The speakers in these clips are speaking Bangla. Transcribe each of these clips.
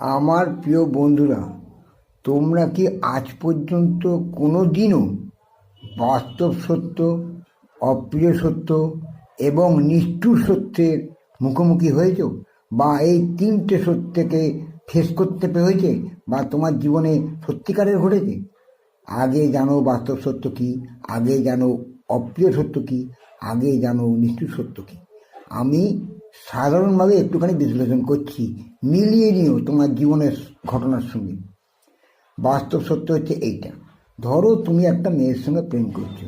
আমার প্রিয় বন্ধুরা, তোমরা কি আজ পর্যন্ত কোনো দিনও বাস্তব সত্য, অপ্রিয় সত্য এবং নিষ্ঠুর সত্যের মুখোমুখি হয়েছ? বা এই তিনটে সত্যকে ফেস করতে হয়েছে বা তোমার জীবনে সত্যিকারের ঘটেছে? আগে জানো বাস্তব সত্য কি, আগে জানো অপ্রিয় সত্য কি, আগে জানো নিষ্ঠুর সত্য কি। আমি সাধারণভাবে একটুখানি বিশ্লেষণ করছি, মিলিয়ে নিও তোমার জীবনের ঘটনার সঙ্গে। বাস্তব সত্য হচ্ছে এইটা। ধরো তুমি একটা মেয়ের সঙ্গে প্রেম করছ।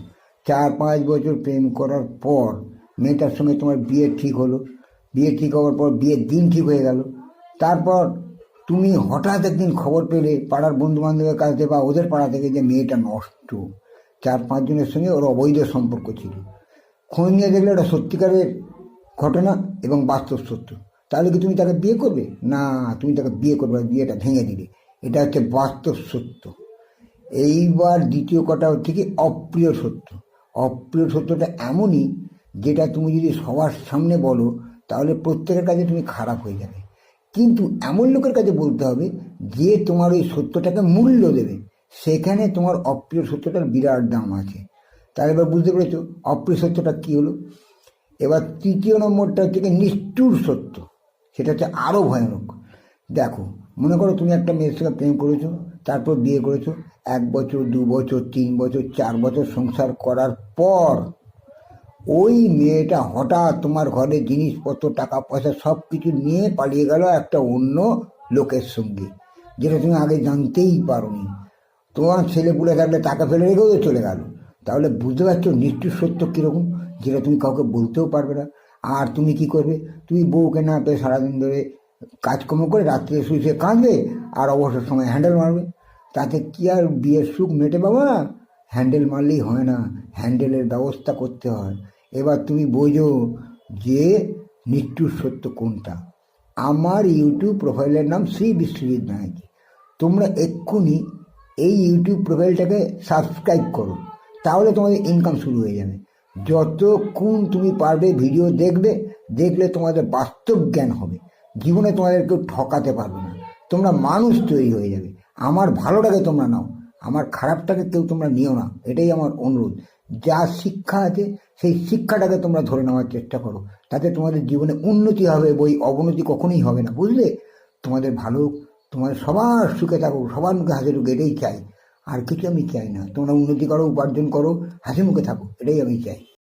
চার পাঁচ বছর প্রেম করার পর মেয়েটার সঙ্গে তোমার বিয়ে ঠিক হলো। বিয়ে ঠিক হওয়ার পর বিয়ের দিন ঠিক হয়ে গেল। তারপর তুমি হঠাৎ একদিন খবর পেলে পাড়ার বন্ধু বান্ধবের কাছ থেকে বা ওদের পাড়া থেকে যে মেয়েটা নষ্ট। চার পাঁচজনের সঙ্গে ওর অবৈধ সম্পর্ক ছিল। খোঁজ নিয়ে দেখলে ওটা সত্যিকারের ঘটনা এবং বাস্তব সত্য। তাহলে কি তুমি তাকে বিয়ে করবে? না, তুমি তাকে বিয়ে করবে বিয়েটা ভেঙে দিলে এটা হচ্ছে বাস্তব সত্য। এইবার দ্বিতীয় কথা হচ্ছে কি, অপ্রিয় সত্য। অপ্রিয় সত্যটা এমনই যেটা তুমি যদি সবার সামনে বলো, তাহলে প্রত্যেকের কাছে তুমি খারাপ হয়ে যাবে। কিন্তু এমন লোকের কাছে বলতে হবে, যে তোমার ওই সত্যটাকে মূল্য দেবে। সেখানে তোমার অপ্রিয় সত্যটার বিরাট দাম আছে। তাহলে এবার বুঝতে পেরেছ অপ্রিয় সত্যটা কী হলো? এবার তৃতীয় নম্বরটা হচ্ছে নিষ্ঠুর সত্য। সেটা হচ্ছে আরও ভয়ানক। দেখো, মনে করো তুমি একটা মেয়ের সঙ্গে প্রেম করেছ, তারপর বিয়ে করেছ, এক বছর, দু বছর, তিন বছর, চার বছর সংসার করার পর ওই মেয়েটা হঠাৎ তোমার ঘরে জিনিসপত্র, টাকা পয়সা সব কিছু নিয়ে পালিয়ে গেল একটা অন্য লোকের সঙ্গে, যেটা তুমি আগে জানতেই পারোনি। তোমার ছেলে পুলে থাকলে টাকা ফেলে রেখেও চলে গেল। তাহলে বুঝতে পারছ নিষ্ঠুর সত্য কীরকম? যেটা তুমি কাউকে বলতেও পারবে না। আর তুমি কি করবে? তুমি বউকে না পেয়ে সারাদিন ধরে কাজকর্ম করে রাত্রে শুয়ে কাঁদবে আর অবসর সময় হ্যান্ডেল মারবে। তাতে কি আর বিয়ের সুখ মেটে বাবা? হ্যান্ডেল মারলেই হয় না। হ্যান্ডেলের ব্যবস্থা করতে হয়। এবার তুমি বোঝো যে নিষ্ঠুর সত্য কোনটা। আমার ইউটিউব প্রোফাইলের নাম শ্রী বিশ্বজিৎ ব্যানার্জি তোমরা এক্ষুনি এই ইউটিউব প্রোফাইলটাকে সাবস্ক্রাইব করো। তাহলে তোমাদের ইনকাম শুরু হয়ে যাবে। যতক্ষণ তুমি পারবে ভিডিও দেখবে, দেখলে তোমাদের বাস্তব জ্ঞান হবে। জীবনে তোমাদের কেউ ঠকাতে পারবে না। তোমরা মানুষ তৈরি হয়ে যাবে। আমার ভালোটাকে তোমরা নাও, আমার খারাপটাকে কেউ তোমরা নিও না। এটাই আমার অনুরোধ। যা শিক্ষা আছে, সেই শিক্ষাটাকে তোমরা ধরে নেওয়ার চেষ্টা করো। তাতে তোমাদের জীবনে উন্নতি হবে, বই অবনতি কখনোই হবে না, বুঝলে? তোমাদের ভালো তোমাদের সবার সুখে থাকুক, সবার মুখে হাসি ঢুকে এটাই চাই। আর কিছু আমি চাই না। তোমরা উন্নতি করো, উপার্জন করো হাসি মুখে থাকো, এটাই আমি চাই।